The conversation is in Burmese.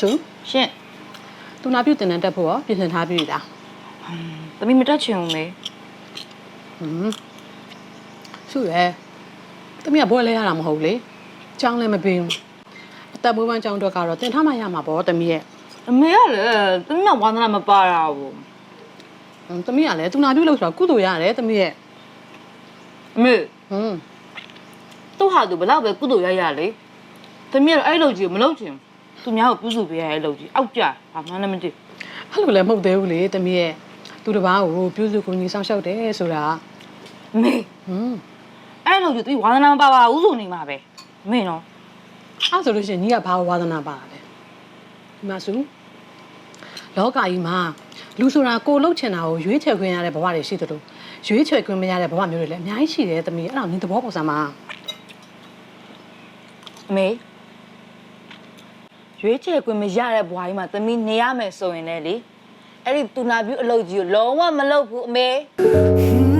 ဆိုရှင်သူနာပြုတင်တန်းတက်ဖို့ရောပြင်ဆင်ထားပြီလားသမီးမတက်ချင်ဘူးမေဟွန်းဆိုရယ်တမီးကဘွဲလဲရတာမဟုတ်လေကြောင်းလည်းမပေးဘူးအသက်မွေးဝမ်းကြောင်းတော့ကတော့တင်ထားမှရမှာပေါ့တမီးရဲ့အမေကလည်းသမီးကဝါသနာမပါတာဘူးဟွန်းတမီးကလည်းသူနာပြုလို့ဆိုတော့ကုသိုလ်ရတယ်တမီးရဲ့အမေဟွန်းသူ့ဟာသူဘယ်တော့ပဲကုသိုလ်ရရလေသမီးကအဲ့လိုကြီးကိုမလုပ်ချင်ဘူး သူများကိုပြုစုပေးရတဲ့လုပ်ကြီးအောက်ကြဘာမှလည်းမသိအဲ့လိုလည်းမဟုတ်သေးဘူးလေတမီးရဲ့သူတစ်ပါးကိုပြုစုကူညီဆောင်ရှောက်တယ်ဆိုတာအမေဟွန်းအဲ့လိုကြီးသူဝါသနာမပါပါဘူးဆိုနေမှာပဲအမေနော်အဲ့ဆိုလို့ရှိရင်ညီကဘာဝါသနာပါလဲဒီမှာစုလောကကြီးမှာလူဆိုတာကိုယ်လှုပ်ချင်တာကိုရွေးချယ်ခွင့်ရတဲ့ဘဝတွေရှိသလိုရွေးချယ်ခွင့်မရတဲ့ဘဝမျိုးတွေလည်းအများကြီးရှိတယ်တမီးအဲ့ဒါညီသဘောပေါက်စမ်းပါအမေ ရွေးချယ်ခွင့်မရတဲ့ဘွားကြီးမှာသမီးနေရမယ်ဆိုရင်လည်းလေအဲ့ဒီတူနာပြူအလုပ်ကြီးကိုလုံးဝမလုပ်ဘူးအမေဟ